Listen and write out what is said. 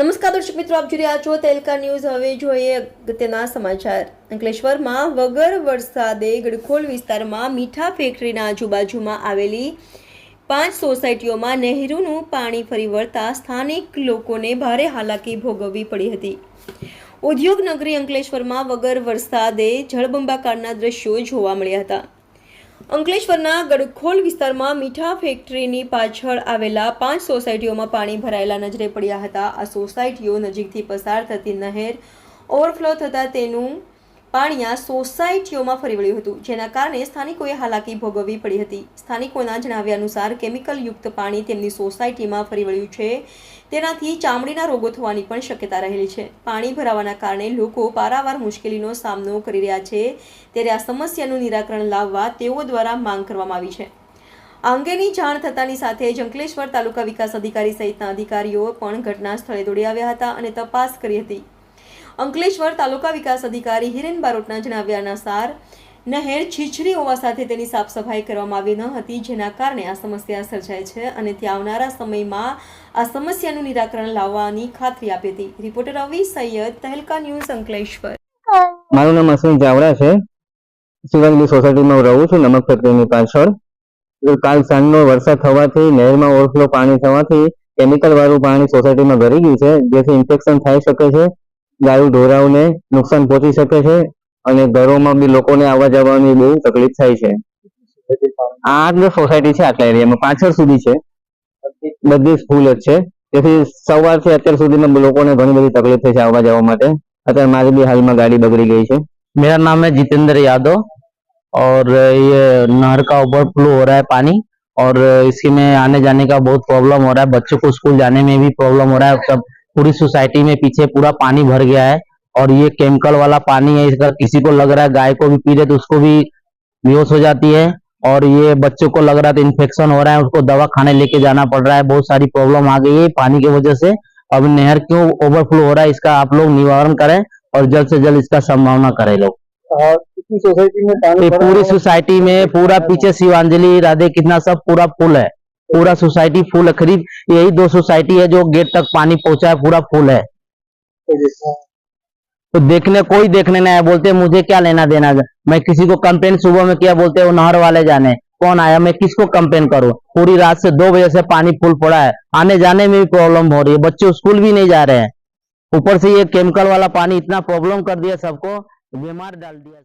નમસ્કાર દર્શક મિત્રો, આપ જોઈ રહ્યા છો તેલકા ન્યૂઝ. હવે જોઈએ અગત્યના સમાચાર. અંકલેશ્વરમાં વગર વરસાદે ગડખોલ વિસ્તારમાં મીઠા ફેક્ટરીના આજુબાજુમાં આવેલી પાંચ સોસાયટીઓમાં નહેરુનું પાણી ફરી વળતા સ્થાનિક લોકોને ભારે હાલાકી ભોગવવી પડી હતી. ઉદ્યોગનગરી અંકલેશ્વરમાં વગર વરસાદે જળબંબાકારના દ્રશ્યો જોવા મળ્યા હતા. અંકલેશ્વરના ગડખોલ વિસ્તારમાં મીઠા ફેક્ટરીની પાછળ આવેલા પાંચ સોસાયટીઓમાં પાણી ભરાયેલા નજરે પડ્યા હતા. આ સોસાયટીઓ નજીકથી પસાર થતી નહેર ઓવરફ્લો થતાં તેનું પાણી આ સોસાયટીઓમાં ફરી વળ્યું હતું, જેના કારણે સ્થાનિકોએ હાલાકી ભોગવવી પડી હતી. સ્થાનિકોના જણાવ્યા અનુસાર કેમિકલયુક્ત પાણી તેમની સોસાયટીમાં ફરી વળ્યું છે. તેનાથી ચામડીના રોગો થવાની પણ શક્યતા રહેલી છે. પાણી ભરાવાના કારણે લોકો પારાવાર મુશ્કેલીનો સામનો કરી રહ્યા છે. ત્યારે આ સમસ્યાનું નિરાકરણ લાવવા તેઓ દ્વારા માંગ કરવામાં આવી છે. આ અંગેની જાણ થતાની સાથે જ અંકલેશ્વર તાલુકા વિકાસ અધિકારી સહિતના અધિકારીઓ પણ ઘટના સ્થળે દોડી આવ્યા હતા અને તપાસ કરી હતી. અંકલેશ્વર તાલુકા વિકાસ અધિકારી હિરેન બારોટના જણાવ્યા અનુસાર નહેર છીછરી હોવા સાથે તેની સાફ સફાઈ કરવામાં આવી ન હતી, જેના કારણે આ સમસ્યા સર્જાય છે અને ત્યાં આવનારા સમયમાં આ સમસ્યાનું નિરાકરણ લાવવાની ખાતરી આપી હતી. Reporter Ravi Sayyed, Tehelka news Ankleshwar. મારું નામ અશ્વિન ચાવડા છે. શિવાંગી સોસાયટીમાં હું રહું છું, નમક ફેક્ટરીની પાછળ. કાલ સાંજનો વરસાદ થવાથી, નહેરમાં ઓવરફ્લો પાણી થવાથી, કેમિકલ વાળું પાણી સોસાયટીમાં ભરી ગયું છે, જેથી ઇન્ફેક્શન થઈ શકે છે. ગાયું ઢોરાઓને નુકસાન પહોંચી શકે છે અને ઘરોમાં બી લોકોને આવવા જવાની બહુ તકલીફ થાય છે આ જ સોસાયટી છે આટલા એરિયામાં પાછળ સુધી છે બધી ફૂલ જ છે તેથી સવારથી અત્યાર સુધીમાં લોકોને ઘણી બધી તકલીફ થઈ છે આવવા જવા માટે અત્યારે મારી બી હાલમાં ગાડી બગડી ગઈ છે मेरा नाम है जितेंद्र यादव और ये नहर का ओवरफ्लो हो रहा है पानी और इसी में आने जाने का बहुत प्रॉब्लम हो रहा है बच्चों को स्कूल जाने में भी प्रॉब्लम हो रहा है सब पूरी सोसाइटी में पीछे पूरा पानी भर गया है और ये केमिकल वाला पानी है इसका किसी को लग रहा है गाय को भी पी रहे तो उसको भी बेहोश हो जाती है और ये बच्चों को लग रहा है तो इन्फेक्शन हो रहा है उसको दवा खाने लेके जाना पड़ रहा है बहुत सारी प्रॉब्लम आ गई है पानी की वजह से। अब नहर क्यों ओवरफ्लो हो रहा है इसका आप लोग निवारण करें और जल्द से जल्द इसका संभावना करें लोग। सोसाइटी में पूरी सोसाइटी में पूरा पीछे शिवांजलि राधे कितना सब पूरा फुल है। पूरा सोसाइटी फुल है। करीब यही दो सोसाइटी है जो गेट तक पानी पहुँचा है, पूरा फुल है। तो देखने, कोई देखने नहीं आया। बोलते मुझे क्या लेना देना मैं किसी को कंप्लेन सुबह में किया, बोलते वो नहर वाले जाने। कौन आया? मैं किसको कंप्लेन करूँ? पूरी रात से दो बजे से पानी फुल पड़ा है। आने जाने में भी प्रॉब्लम हो रही है। बच्चे स्कूल भी नहीं जा रहे हैं। ऊपर से ये केमिकल वाला पानी इतना प्रॉब्लम कर दिया सबको। बीमार डाल दिया।